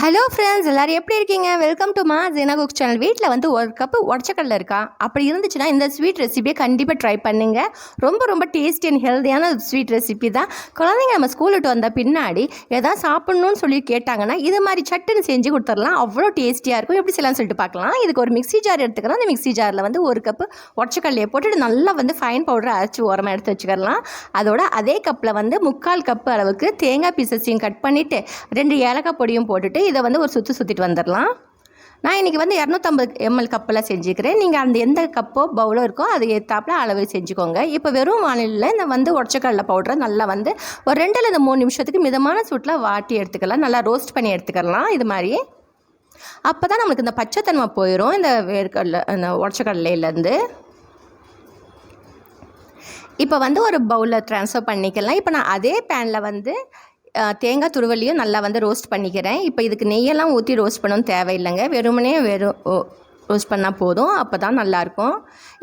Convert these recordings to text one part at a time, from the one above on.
Hello friends எல்லோரும் எப்படி இருக்கீங்க? வெல்கம் டு மா ஜீனா குக் சேனல் வீட்டில் வந்து ஒரு கப்பு உடச்சக்கல்ல இருக்கா? அப்படி இருந்துச்சுன்னா இந்த ஸ்வீட் ரெசிபியை கண்டிப்பாக ட்ரை பண்ணுங்கள் ரொம்ப ரொம்ப டேஸ்டி அண்ட் ஹெல்த்தியான ஸ்வீட் ரெசிபி தான். குழந்தைங்க நம்ம ஸ்கூல் விட்டு வந்த பின்னாடி எதாவது சாப்பிட்ணுன்னு சொல்லி கேட்டாங்கன்னா இது மாதிரி சட்டுன்னு செஞ்சு கொடுத்துடலாம். அவ்வளோ டேஸ்டியாக இருக்கும். எப்படி செய்யலாம்னு சொல்லிட்டு பார்க்கலாம். இதுக்கு ஒரு மிக்ஸி ஜார் எடுத்துக்கலாம் அந்த மிக்ஸி ஜாரில் வந்து ஒரு கப்பு உடச்சக்கடலையை போட்டுட்டு நல்லா வந்து ஃபைன் பவுடரை அரைச்சி ஓரமாக எடுத்து வச்சுக்கலாம். அதோட அதே கப்பில் வந்து முக்கால் கப்பு அளவுக்கு தேங்காய் பீசஸையும் கட் பண்ணிவிட்டு ரெண்டு ஏலக்காய் பொடியும் போட்டுட்டு இதை வந்து ஒரு சுற்றி சுற்றிட்டு வந்துடலாம். நான் இன்றைக்கி வந்து இரநூத்தம்பது எம்எல் கப்பில் செஞ்சுக்கிறேன். நீங்கள் அந்த எந்த கப்போ பவுலோ இருக்கோ அது ஏற்றாப்புல அளவு செஞ்சுக்கோங்க. இப்போ வெறும் வானிலையில் இந்த வந்து உடச்சக்கடலை பவுடரை நல்லா வந்து ஒரு ரெண்டுலேருந்து மூணு நிமிஷத்துக்கு மிதமான சூட்டில் வாட்டி எடுத்துக்கலாம். நல்லா ரோஸ்ட் பண்ணி எடுத்துக்கலாம். இது மாதிரி. அப்போ தான் நம்மளுக்கு இந்த பச்சைத்தன்மை போயிடும் இந்த வேர்க்கடலை இந்த உடச்சக்கடலையிலேருந்து இப்போ வந்து ஒரு பவுலில் ட்ரான்ஸ்ஃபர் பண்ணிக்கலாம். இப்போ நான் அதே பேனில் வந்து தேங்காய் துருவலையும் நல்லா வந்து ரோஸ்ட் பண்ணிக்கிறேன். இப்போ இதுக்கு நெய்யெல்லாம் ஊற்றி ரோஸ்ட் பண்ணணும் தேவையில்லைங்க. வெறுமனே வெறும் ரோஸ்ட் பண்ணால் போதும். அப்போ தான் நல்லாயிருக்கும்.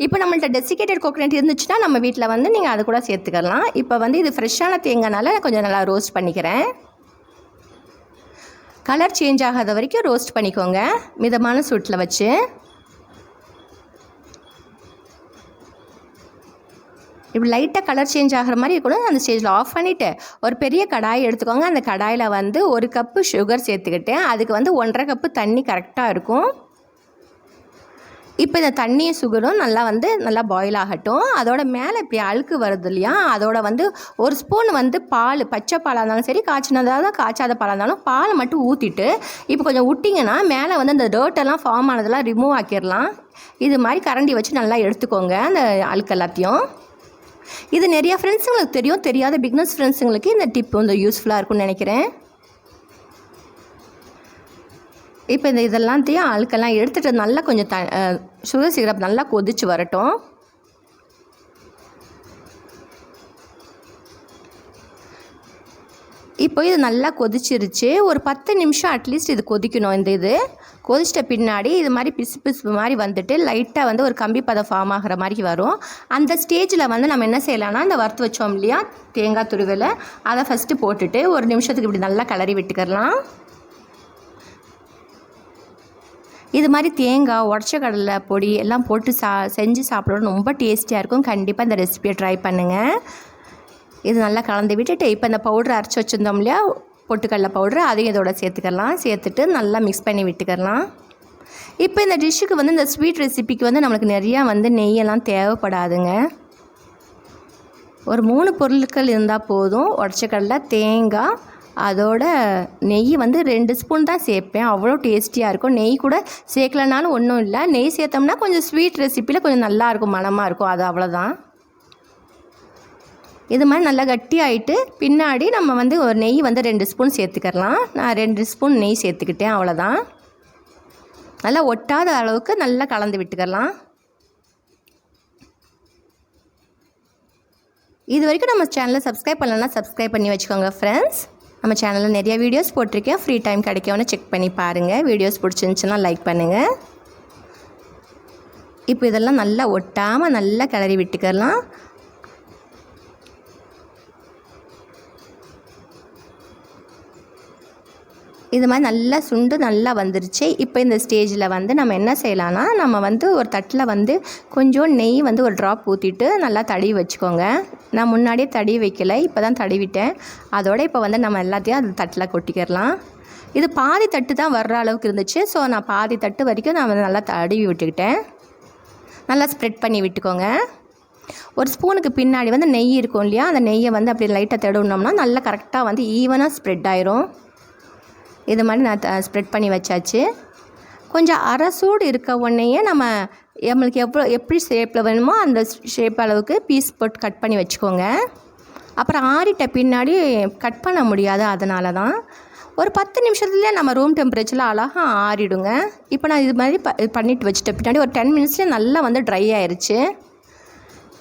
இப்போ நம்மள்ட்ட டெசிகேட்டட் கோகனட் இருந்துச்சுன்னா நம்ம வீட்டில் வந்து நீங்கள் அது கூட சேர்த்துக்கலாம். இப்போ வந்து இது ஃப்ரெஷ்ஷான தேங்காய்னால கொஞ்சம் நல்லா ரோஸ்ட் பண்ணிக்கிறேன். கலர் சேஞ்ச் ஆகாத வரைக்கும் ரோஸ்ட் பண்ணிக்கோங்க. மிதமான சூட்டில் வச்சு. இப்படி லைட்டாக கலர் சேஞ்ச் ஆகிற மாதிரி இருக்கணும் அந்த ஸ்டேஜில் ஆஃப் பண்ணிவிட்டு ஒரு பெரிய கடாய் எடுத்துக்கோங்க. அந்த கடாயில் வந்து ஒரு கப்பு சுகர் சேர்த்துக்கிட்டேன். அதுக்கு வந்து ஒன்றரை கப்பு தண்ணி கரெக்டாக இருக்கும். இப்போ இந்த தண்ணியும் சுகரும் நல்லா வந்து நல்லா பாயில் ஆகட்டும். அதோட மேலே இப்படி அழுக்கு வருது இல்லையா? அதோட வந்து ஒரு ஸ்பூன் வந்து பால் பச்சை பாலாக இருந்தாலும் சரி காய்ச்சினதாக தான் காய்ச்சாத பாலாக இருந்தாலும் பாலை மட்டும் ஊற்றிட்டு இப்போ கொஞ்சம் விட்டிங்கன்னா மேலே வந்து அந்த டேர்ட்டெல்லாம் ஃபார்ம் ஆனதெல்லாம் ரிமூவ் ஆக்கிடலாம். இது மாதிரி கரண்டி வச்சு நல்லா எடுத்துக்கோங்க. அந்த அழுக்கு எல்லாத்தையும். இது நிறையா ஃப்ரெண்ட்ஸுங்களுக்கு தெரியும் தெரியாத பிக்னஸ் ஃப்ரெண்ட்ஸுங்களுக்கு இந்த டிப் வந்து யூஸ்ஃபுல்லாக இருக்கும்னு நினைக்கிறேன். இப்போ இந்த இதெல்லாத்தையும் ஆளுக்கெல்லாம் எடுத்துகிட்டு நல்லா கொஞ்சம் த சுகர் சிரப் நல்லா கொதிச்சு வரட்டும். இப்போ இது நல்லா கொதிச்சிருச்சு. ஒரு பத்து நிமிஷம் அட்லீஸ்ட் இது கொதிக்கணும் இந்த இது. கொதிச்சிட்ட பின்னாடி இது மாதிரி பிசு பிசு மாதிரி வந்துட்டு லைட்டாக வந்து ஒரு கம்பி பதம் ஃபார்ம் ஆகிற மாதிரி வரும். அந்த ஸ்டேஜில் வந்து நம்ம என்ன செய்யலாம்னா இந்த வறுத்து வச்சோம் இல்லையா தேங்காய் துருவில் அதை ஃபஸ்ட்டு போட்டுட்டு ஒரு நிமிஷத்துக்கு இப்படி நல்லா கிளறி விட்டுக்கிறலாம். இது மாதிரி தேங்காய் உடச்ச கடலை பொடி எல்லாம் போட்டு சா செஞ்சு சாப்பிடணும். ரொம்ப டேஸ்டியாக இருக்கும். கண்டிப்பாக இந்த ரெசிபியை ட்ரை பண்ணுங்கள் இது நல்லா கலந்து விட்டுட்டு இப்போ இந்த பவுடர் அரைச்சி வச்சுருந்தோம் இல்லையா பொட்டுக்கடலை பவுட்ரு அதையும் இதோட சேர்த்துக்கலாம். சேர்த்துட்டு நல்லா மிக்ஸ் பண்ணி விட்டுக்கலாம். இப்போ இந்த டிஷ்ஷுக்கு வந்து இந்த ஸ்வீட் ரெசிபிக்கு வந்து நம்மளுக்கு நிறையா வந்து நெய்யெல்லாம் தேவைப்படாதுங்க. ஒரு மூணு பொருட்கள் இருந்தால் போதும். உடச்சக்கடலை தேங்காய் அதோட நெய் வந்து ரெண்டு ஸ்பூன் தான் சேர்ப்பேன். அவ்வளோ டேஸ்டியாக இருக்கும். நெய் கூட சேர்க்கலனாலும் ஒன்றும் இல்லை. நெய் சேர்த்தோம்னா கொஞ்சம் ஸ்வீட் ரெசிப்பியில் கொஞ்சம் நல்லாயிருக்கும் மனமாக இருக்கும். அது அவ்வளோதான் இது மாதிரி நல்லா கட்டி ஆகிட்டு பின்னாடி நம்ம வந்து ஒரு நெய் வந்து ரெண்டு ஸ்பூன் சேர்த்துக்கலாம் நான் ரெண்டு ஸ்பூன் நெய் சேர்த்துக்கிட்டேன் அவ்வளோதான். நல்லா ஒட்டாத அளவுக்கு நல்லா கலந்து விட்டுக்கலாம் இது வரைக்கும் நம்ம சேனலை சப்ஸ்கிரைப் பண்ணலன்னா சப்ஸ்கிரைப் பண்ணி வச்சுக்கோங்க ஃப்ரெண்ட்ஸ் நம்ம சேனலில் நிறைய வீடியோஸ் போட்டிருக்கேன். ஃப்ரீ டைம் கிடைக்கும்னு செக் பண்ணி பாருங்கள் வீடியோஸ் பிடிச்சிருந்துச்சுன்னா லைக் பண்ணுங்கள் இப்போ இதெல்லாம் நல்லா ஒட்டாமல் நல்லா கிளறி விட்டுக்கலாம் இது மாதிரி நல்லா சுண்டு நல்லா வந்துருச்சு. இப்போ இந்த ஸ்டேஜில் வந்து நம்ம என்ன செய்யலாம்னா நம்ம வந்து ஒரு தட்டில் வந்து கொஞ்சம் நெய் வந்து ஒரு ட்ராப் ஊற்றிட்டு நல்லா தடவி வச்சுக்கோங்க. நான் முன்னாடியே தடி வைக்கலை இப்போ தான் தடவிட்டேன். அதோட இப்போ வந்து நம்ம எல்லாத்தையும் அந்த தட்டில் கொட்டிக்கிறலாம். இது பாதி தட்டு தான் வர்ற அளவுக்கு இருந்துச்சு. ஸோ நான் பாதி தட்டு வரைக்கும் நான் வந்து நல்லா தடவி விட்டுக்கிட்டேன். நல்லா ஸ்ப்ரெட் பண்ணி விட்டுக்கோங்க. ஒரு ஸ்பூனுக்கு பின்னாடி வந்து நெய் இருக்கும் இல்லையா அந்த நெய்யை வந்து அப்படி லைட்டாக தடவினோம்னா நல்லா கரெக்டாக வந்து ஈவனாக ஸ்ப்ரெட் ஆயிரும். இது மாதிரி நான் ஸ்ப்ரெட் பண்ணி வச்சாச்சு. கொஞ்சம் அரை சூடு இருக்க உடனேயே நம்ம நம்மளுக்கு எவ்வளோ எப்படி ஷேப்பில் வேணுமோ அந்த ஷேப் அளவுக்கு பீஸ் போட்டு கட் பண்ணி வச்சுக்கோங்க. அப்புறம் ஆறிட்ட பின்னாடி கட் பண்ண முடியாது அதனால தான். ஒரு பத்து நிமிஷத்துலேயே நம்ம ரூம் டெம்பரேச்சரில் அழகாக ஆறிடுங்க. இப்போ நான் இது மாதிரி ப பண்ணிட்டு வச்சுட்ட பின்னாடி ஒரு டென் மினிட்ஸ்லேயே நல்லா வந்து ட்ரை ஆயிடுச்சு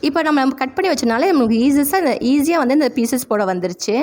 இப்போ நம்ம கட் பண்ணி வச்சனால நம்மளுக்கு ஈஸியஸாக ஈஸியாக வந்து இந்த பீசஸ் போட வந்துருச்சு.